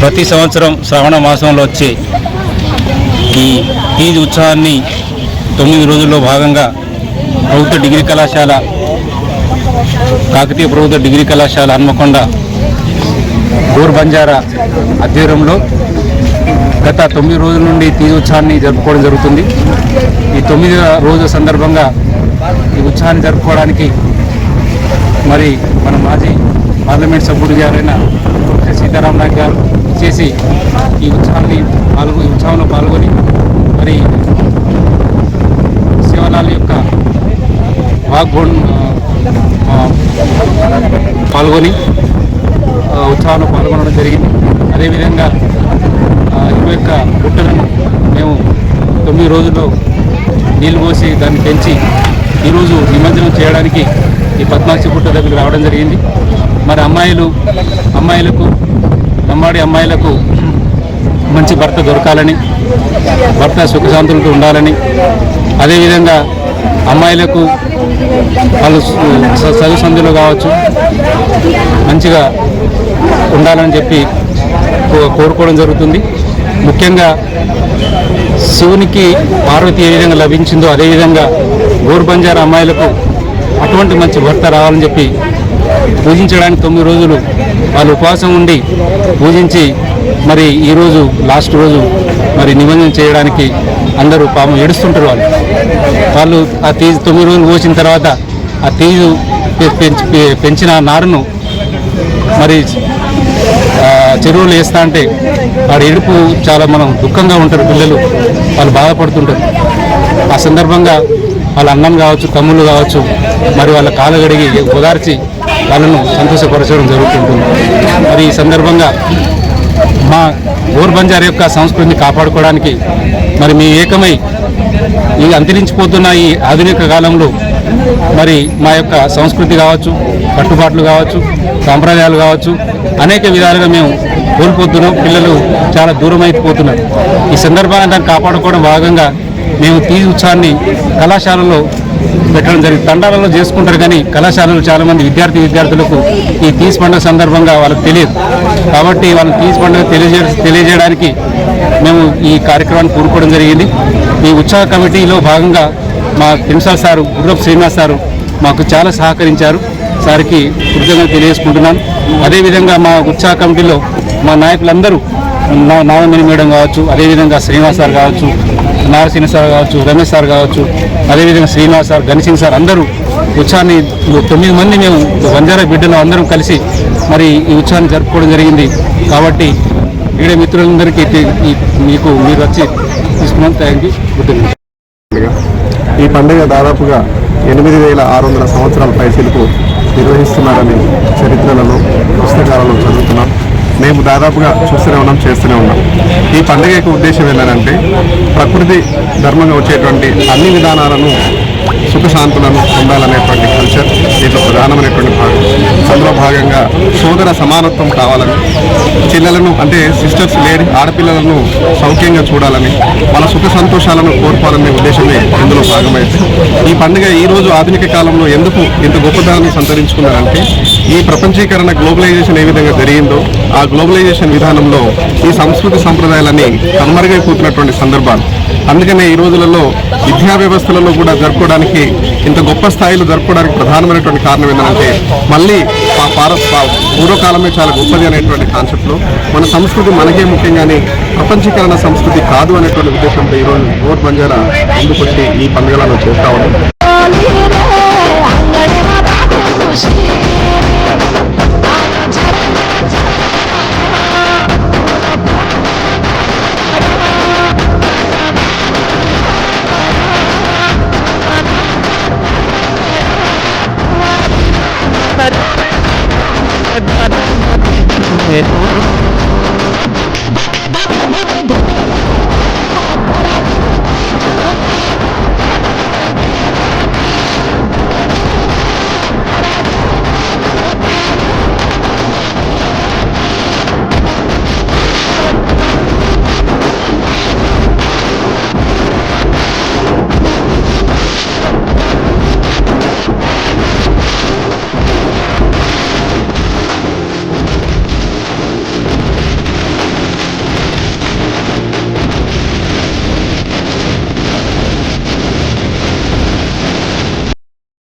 ప్రతి సంవత్సరం శ్రావణ మాసంలో వచ్చే ఈ ఈద్ ఉత్సవాన్ని తొమ్మిది రోజుల్లో భాగంగా ప్రభుత్వ డిగ్రీ కళాశాల కాకతీయ ప్రభుత్వ డిగ్రీ కళాశాల హన్మకొండ గోర్ బంజారా ఆధ్వర్యంలో గత తొమ్మిది రోజుల నుండి తీజ్ ఉత్సవాన్ని జరుపుకోవడం జరుగుతుంది. ఈ తొమ్మిది రోజుల సందర్భంగా ఈ ఉత్సవాన్ని జరుపుకోవడానికి మరి మన మాజీ పార్లమెంట్ సభ్యుడు గారైన సీతారాం నాయక్ గారు చేసి ఈ ఉత్సవాన్ని పాల్గొ ఈ ఉత్సవంలో పాల్గొని మరి శివలాల్ యొక్క వాగ్బోన్ పాల్గొని ఆ, ఉత్సవంలో పాల్గొనడం జరిగింది. అదేవిధంగా ఆ, ఇరవై యొక్క గుట్టలను మేము తొమ్మిది రోజుల్లో నీళ్ళు పోసి దాన్ని పెంచి ఈరోజు నిమజ్జనం చేయడానికి ఈ పద్మాక్షి గుట్ట దగ్గరికి రావడం జరిగింది. మరి అమ్మాయిలు అమ్మాయిలకు అమ్మాడి అమ్మాయిలకు మంచి భర్త దొరకాలని భర్త సుఖశాంతులతో ఉండాలని అదేవిధంగా అమ్మాయిలకు వాళ్ళు చదువు సందులో కావచ్చు మంచిగా ఉండాలని చెప్పి కో- కోరుకోవడం జరుగుతుంది. ముఖ్యంగా శివునికి పార్వతి ఏ విధంగా లభించిందో అదేవిధంగా గోరుబంజారా అమ్మాయిలకు అటువంటి మంచి భర్త రావాలని చెప్పి పూజించడానికి తొమ్మిది రోజులు వాళ్ళు ఉపవాసం ఉండి పూజించి మరి ఈరోజు లాస్ట్ రోజు మరి నిమజ్జనం చేయడానికి అందరూ పాము ఏడుస్తుంటారు వాళ్ళు. వాళ్ళు ఆ తీజు తొమ్మిది రోజులు పోసిన తర్వాత ఆ తీజు పెంచి పెంచిన నారును మరి చెరువులు వేస్తా అంటే వాడి ఏడుపు చాలా మనం దుఃఖంగా ఉంటారు పిల్లలు. వాళ్ళు బాధపడుతుంటారు. ఆ సందర్భంగా వాళ్ళ అన్నం కావచ్చు తమ్ముళ్ళు కావచ్చు మరి వాళ్ళ కాలు గడిగి ఓదార్చి వాళ్ళను సంతోషపరచడం జరుగుతుంటుంది. మరి ఈ సందర్భంగా మా బంజార్ యొక్క సంస్కృతిని కాపాడుకోవడానికి మరి మీ ఏకమై ఈ అంతరించిపోతున్న ఈ ఆధునిక కాలంలో మరి మా యొక్క సంస్కృతి కావచ్చు కట్టుబాట్లు కావచ్చు సాంప్రదాయాలు కావచ్చు అనేక విధాలుగా మేము కోల్పోతున్నాం. పిల్లలు చాలా దూరం అయిపోతున్నారు. ఈ సందర్భాన్ని దాన్ని కాపాడుకోవడం భాగంగా మేము తీ ఉత్సవాన్ని కళాశాలలో పెట్టడం జరిగింది. తండాలలో చేసుకుంటారు కానీ కళాశాలలు చాలా మంది విద్యార్థి విద్యార్థులకు ఈ తీసి పండుగ సందర్భంగా వాళ్ళకి తెలియదు. కాబట్టి వాళ్ళకి తీజ్ పండుగ తెలియజే తెలియజేయడానికి మేము ఈ కార్యక్రమాన్ని కూరుకోవడం జరిగింది. ఈ ఉత్సవ కమిటీలో భాగంగా మా తింసాల్ సారు గుర్రపు శ్రీనివాస్ సారు మాకు చాలా సహకరించారు. సార్కి కృతజ్ఞత తెలియజేసుకుంటున్నాను. అదేవిధంగా మా ఉత్సాహ కమిటీలో మా నాయకులందరూ నాగమణి మేడం కావచ్చు అదేవిధంగా శ్రీనివాస్ సార్ కావచ్చు నారసింహ సార్ కావచ్చు రమేష్ సార్ కావచ్చు అదేవిధంగా శ్రీనివాస్ సార్ గణసింగ్ సార్ అందరూ ఉత్సవాన్ని తొమ్మిది మంది మేము బంజారా బిడ్డలు అందరం కలిసి మరి ఈ ఉత్సవాన్ని జరుపుకోవడం జరిగింది. కాబట్టి ఈడే మిత్రులందరికీ మీకు మీరు వచ్చి తీసుకున్నాను థ్యాంక్ యూ. పండుగ. ఈ పండుగ దాదాపుగా ఎనిమిది వేల ఆరు వందల సంవత్సరాల పైసలకు నిర్వహిస్తున్నారని చరిత్రలలో పుస్తకాలలో చదువుతున్నాం. మేము దాదాపుగా చూస్తూనే ఉన్నాం చేస్తూనే ఉన్నాం. ఈ పండుగ యొక్క ఉద్దేశం ఏంటంటే ప్రకృతి ధర్మంగా వచ్చేటువంటి అన్ని విధానాలను సుఖశాంతులను పొందాలనేటువంటి కల్చర్ దీంట్లో ప్రధానమైనటువంటి భాగం. అందులో భాగంగా సోదర సమానత్వం కావాలని చెల్లెలను అంటే సిస్టర్స్ లేడీ ఆడపిల్లలను సౌఖ్యంగా చూడాలని వాళ్ళ సుఖ సంతోషాలను కోరుకోవాలనే ఉద్దేశమే ఇందులో భాగమైంది. ఈ పండుగ ఈరోజు ఆధునిక కాలంలో ఎందుకు ఇంత గొప్పదాన్ని సంతరించుకున్నారంటే ఈ ప్రపంచీకరణ గ్లోబలైజేషన్ ఏ విధంగా జరిగిందో ఆ గ్లోబలైజేషన్ విధానంలో ఈ సంస్కృతి సంప్రదాయాలన్నీ కనుమరుగైపోతున్నటువంటి సందర్భాలు. అందుకనే ఈ రోజులలో విద్యా వ్యవస్థలలో కూడా జరుపుకోవడానికి ఇంత గొప్ప స్థాయిలో జరుపుకోవడానికి ప్రధానమైనటువంటి కారణం ఏంటంటే మళ్ళీ పార- పూర్వకాలమే చాలా గొప్పది అనేటువంటి కాన్సెప్ట్లో మన సంస్కృతి మనకే ముఖ్యంగానే ప్రపంచీకరణ సంస్కృతి కాదు అనేటువంటి ఉద్దేశంతో ఈరోజు ఓట్ బంజారా ముందుకొచ్చి ఈ పండుగలను చేస్తా ఉన్నాం.